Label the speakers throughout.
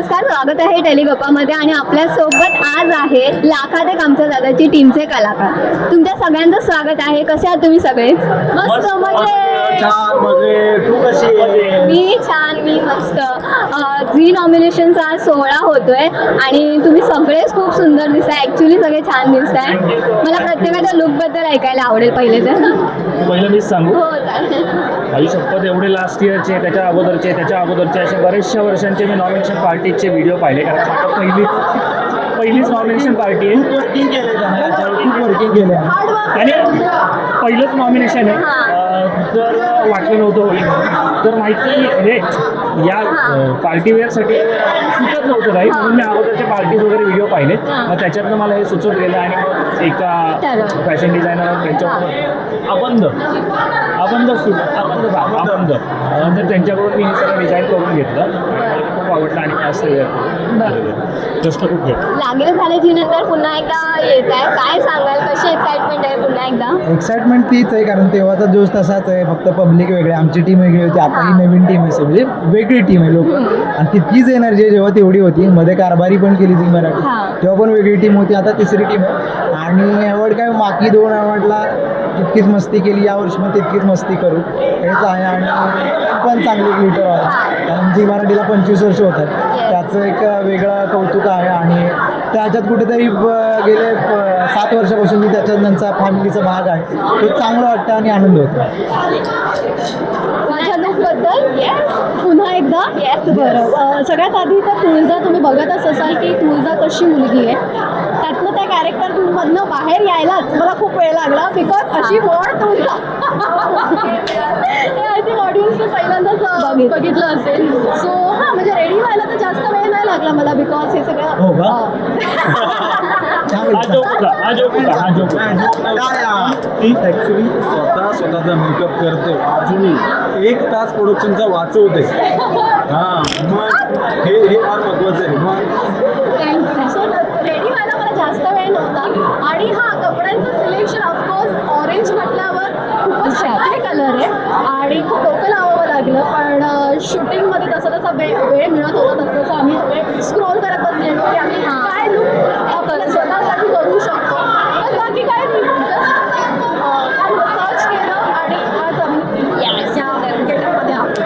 Speaker 1: नमस्कार स्वागत आहे टेलिगप्पामध्ये आणि आपल्यासोबत आज आहे लाखात एक आमच्या दादाची टीमचे कलाकार. तुमच्या सगळ्यांचं स्वागत आहे. कसे आहात तुम्ही सगळेच मस्त मजेत.
Speaker 2: मजे तू
Speaker 1: मी छान मी मस्त. झी नॉमिनेशनचा आज सोहळा होतोय आणि तुम्ही सगळेच खूप सुंदर दिसताय. ऍक्च्युली सगळे छान दिसताय. मला प्रत्येकाच्या लुकबद्दल ऐकायला आवडेल पहिले तर.
Speaker 2: पहिलं मीच सांगू?
Speaker 1: हो चालेल.
Speaker 2: आई शपथ एवढे लास्ट इयरचे त्याच्या अगोदरचे त्याच्या अगोदरचे असे बरेचशा वर्षांचे मी नॉमिनेशन पार्टीचे व्हिडिओ पाहिले. कारण पहिलीच पहिलीच नॉमिनेशन पार्टी आहे. वर्किंग केलं खूप वर्किंग केलं आणि पहिलंच नॉमिनेशन आहे. तर वाटलं नव्हतं होईल. तर माहिती रेट या पार्टी वेअरसाठी सुचत नव्हतं काही. म्हणून मी अगोदरचे पार्टीज वगैरे व्हिडिओ पाहिले. मग त्याच्यातनं मला हे सुचत गेलं आणि मग एका. फॅशन डिझायनर त्यांच्याकडून अबंध. अबंध अबंध. अबंध. तर त्यांच्याकडून मी हे सगळं डिझाईन करून घेतलं. खूप आवडलं आणि असं जस्ट खूप घेतलं
Speaker 1: लागेल झाल्याची नंतर पुन्हा एकदा येत आहे. काय सांगाल? कशी एक्साइटमेंट आहे पुन्हा एकदा?
Speaker 3: एक्साइटमेंट तीच आहे कारण तेव्हाचा जोश तसाच आहे. फक्त पब्लिक वेगळे. आमची टीम वेगळी होती. आता ही नवीन टीम आहे म्हणजे वेगळी टीम आहे लोक. आणि तितकीच एनर्जी आहे जेव्हा तेवढी होती. मध्ये कारभारी पण केली ती मराठी. तेव्हा पण वेगळी टीम होती. आता तिसरी टीम आहे आणि अवॉर्ड काय बाकी दोन अवॉर्डला तितकीच मस्ती केली यावर्षी पण तितकीच मस्ती करू. हेच आहे. आणि पण चांगली ग्लिटर आहे. कारण जी मराठीला पंचवीस वर्ष होत आहेत त्याचं एक वेगळं कौतुक आहे आणि त्याच्यात कुठेतरी गेले सात वर्षापासून मी त्याच्यात त्यांचा फॅमिलीचा भाग आहे. तो चांगलं वाटतं आणि आनंद होतो.
Speaker 1: पुन्हा एकदा? बरं. सगळ्यात आधी तर तुळजा तुम्ही बघतच असाल की तुळजा कशी मुलगी आहे. त्यातनं त्या कॅरेक्टर मधनं बाहेर यायलाच मला खूप वेळ लागला. बिकॉज अशी वॉर्ड तुळजा. ऑडियन्सने पहिल्यांदाच बघितलं असेल. सो हां म्हणजे रेडी व्हायला तर जास्त वेळ नाही लागला मला बिकॉज हे सगळं
Speaker 3: हो का?
Speaker 1: अं,
Speaker 2: हा जोक होता जोक होता जोक होता
Speaker 4: ती ॲक्च्युली स्वतः स्वतःचा मेकअप करते अजूनही एक तास प्रोडक्शनचा वाचवते हां मग हे हे फार महत्वाचं आहे मग
Speaker 1: सो रेडी व्हायला मला जास्त वेळ नव्हता आणि हा कपड्यांचं सिलेक्शन ऑफकोर्स ऑरेंज म्हटल्यावर खूपच छान कलर आहे आणि खूप डोकं लावावं लागलं पण शूटिंगमध्ये तसं तसा वेळ वेळ मिळत होता तसं तसं आम्ही सगळे स्क्रोल करत बसलेलो की आम्ही काय लुक आपल्याला स्वतःसाठी करू शकतो तर बाकी काय सर्च केलं आणि आज आम्ही या गेटअपमध्ये आहोत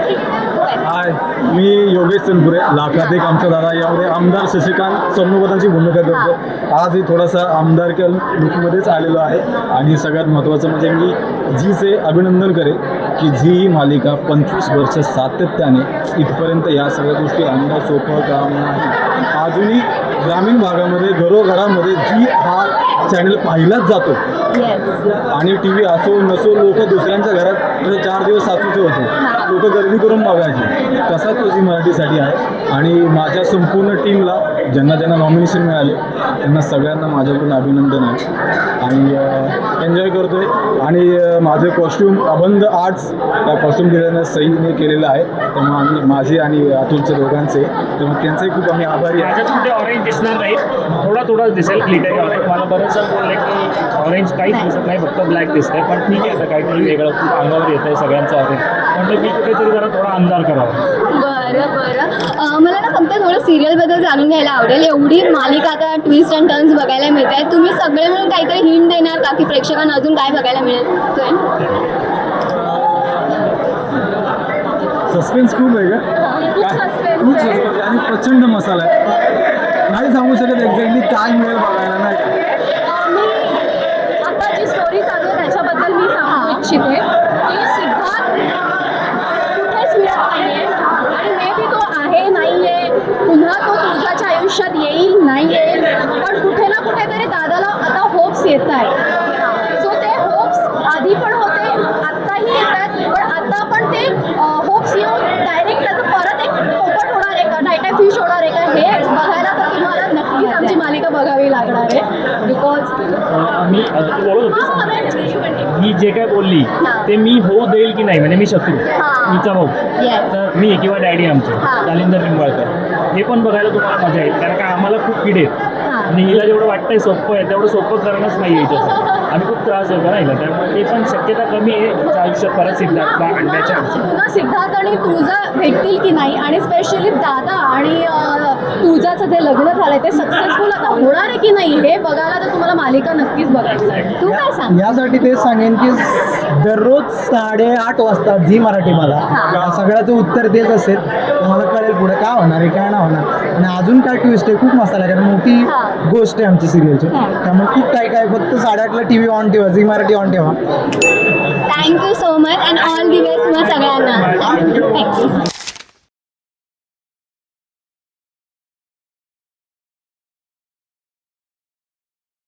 Speaker 4: हाय मी योगेश लाखाधिक एक आमचा दादा यामध्ये आमदार शशिकांत चन्नुपतांची भूमिका करतो. आज ही थोडासा आमदार लुकमध्येच आलेलो आहे. आणि सगळ्यात महत्त्वाचं म्हणजे मी झीचे अभिनंदन करेन की झी ही मालिका पंचवीस वर्ष सातत्याने इथपर्यंत या सगळ्या गोष्टी आणणं सोपं काम नाही. अजूनही ग्रामीण भागामध्ये घरोघरामध्ये झी हा चॅनल पाहिलाच जातो. आणि टी व्ही असो नसो लोक दुसऱ्यांच्या घरात चार दिवस सासूचे होते. लोक गर्दी करून बघायचे तसा तो झी मराठीसाठी आहे. आणि माझ्या संपूर्ण टीमला ज्यांना ज्यांना नॉमिनेशन मिळाले त्यांना सगळ्यांना माझ्याकडून अभिनंदन आहे. आणि एन्जॉय करतो आहे आणि माझे कॉस्ट्यूम अबंध आर्ट्स या कॉस्ट्यूम डिझायनर सईने केलेलं आहे. त्यामुळे आम्ही माझे आणि अतुलचे दोघांचे त्यामुळे त्यांचेही खूप आम्ही आभारी आहे.
Speaker 2: ऑरेंज दिसणार नाही. थोडा थोडाच दिसेल ग्लिटरी ऑरेंज मला बरेच जण बोलले की ऑरेंज काहीच दिसत नाही फक्त ब्लॅक दिसतंय. पण ठीक आहे आता काहीतरी वेगळं खूप अंगावर येत आहे सगळ्यांचं ऑरेंज म्हटलं मी कुठेतरी जरा थोडा अंधार करावा.
Speaker 1: बरं बरं. मला ना फक्त थोडं सिरियलबद्दल जाणून घ्यायला आवडेल. एवढी मालिका आता ट्विस्ट अँड टर्न्स बघायला मिळत आहे तुम्ही सगळे मिळून काहीतरी हिंट देणार का की प्रेक्षकांना अजून काय बघायला मिळेल?
Speaker 4: सस्पेन्स खूप आहे का? खूप सस्पेन्स आणि प्रचंड मसाला आहे. नाही सांगू शकत एक्झॅक्टली काय मिळेल बघायला नाही का?
Speaker 5: मी आता जी स्टोरी चालू आहे त्याच्याबद्दल मी सांगू इच्छिते की सिद्धार्थ कुठेच मिळत नाहीये आणि मे बी तो आहे नाहीये पुन्हा तो तुझ्याच्या आयुष्यात येईल नाही येईल पण कुठे ना कुठेतरी दादाला आता होप्स येत आहेत सो ते होप्स आधी पण होते आत्ताही येत आहेत पण आता पण ते होप्स येऊन डायरेक्ट त्याचं परत एक पोपट होणार आहे का? नाईट फिश होणार आहे का? हे बघायला तर तुम्हाला नक्कीच आमची मालिका बघावी लागणार आहे. बिकॉज
Speaker 2: मी जे काय बोलली ते मी होऊ देईल की नाही? म्हणजे मी शत्रू.
Speaker 1: हां.
Speaker 2: मीचा भाऊ. तर मी किंवा डॅडी आमचे. जालिंदर निंबाळकर. हे पण बघायला तुम्हाला मजा येईल. कारण का आम्हाला खूप किड आहेत आणि हिला जेवढं वाटतंय सोपं आहे तेवढं सोपं करणंच नाही याच्यासाठी आम्ही खूप त्रास देतो ना हिला त्यामुळे ते पण शक्यता कमी आहे. तिच्या आयुष्यात परत सिद्धार्थ
Speaker 5: पुन्हा सिद्धार्थ आणि तुझा भेटतील की नाही? आणि स्पेशली दादा आणि तुझाचं जे लग्न झालंय ते सक्सेसफुल आता होणार आहे की नाही हे बघायला तर तुम्हाला मालिका नक्कीच बघायची आहे. तू काय सांग?
Speaker 3: यासाठी तेच सांगेन की दररोज साडेआठ वाजता झी मराठी मला सगळ्याचं उत्तर तेच असेल. तर मला कळेल काय होणार आहे काय नाही होणार? आणि अजून काय ट्विस्ट आहे खूप मसाला आहे कारण मोठी गोष्ट आहे आमची सिरियलची त्यामुळे खूप काय काय फक्त साडेआठला टी व्ही ऑन ठेवा झी मराठी ऑन ठेवा.
Speaker 1: Thank you so much and all the best मग सगळ्यांना.